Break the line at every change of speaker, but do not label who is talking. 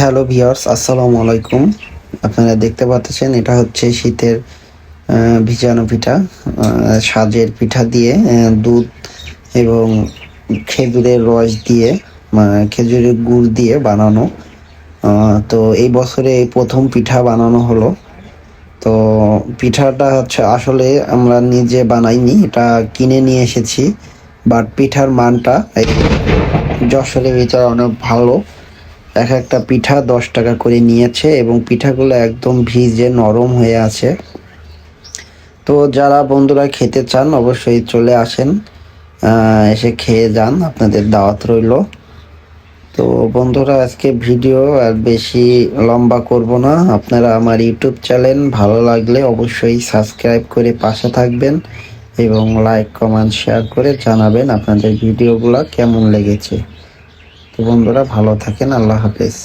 Hello viewers আসসালামু আলাইকুম। আপনারা দেখতে পাচ্ছেন, এটা হচ্ছে শীতের ভিজানো পিঠা সাজের পিঠা দিয়ে দুধ এবং খেজুরের রস দিয়ে খেজুরের গুড় দিয়ে বানানো। তো এই বছরে এই প্রথম পিঠা বানানো হলো। তো পিঠাটা হচ্ছে, আসলে আমরা নিজে বানাইনি, এটা কিনে নিয়ে এসেছি বাট পিঠার মানটা যশোরের ভিতরে অনেক ভালো। এক একটা পিঠা দশ টাকা করে নিয়েছে এবং পিঠাগুলো একদম ভিজে নরম হয়ে আছে। তো যারা বন্ধুরা খেতে চান অবশ্যই চলে আসেন এসে খেয়ে যান, আপনাদের দাওয়াত রইল। তো বন্ধুরা, আজকে ভিডিও আর বেশি লম্বা করব না। আপনারা আমার ইউটিউব চ্যানেল ভালো লাগলে অবশ্যই সাবস্ক্রাইব করে পাশে থাকবেন এবং লাইক, কমেন্ট, শেয়ার করে জানাবেন আপনাদের ভিডিওগুলো কেমন লেগেছে। বন্ধুরা ভালো থাকেন আল্লাহ হাফেজ।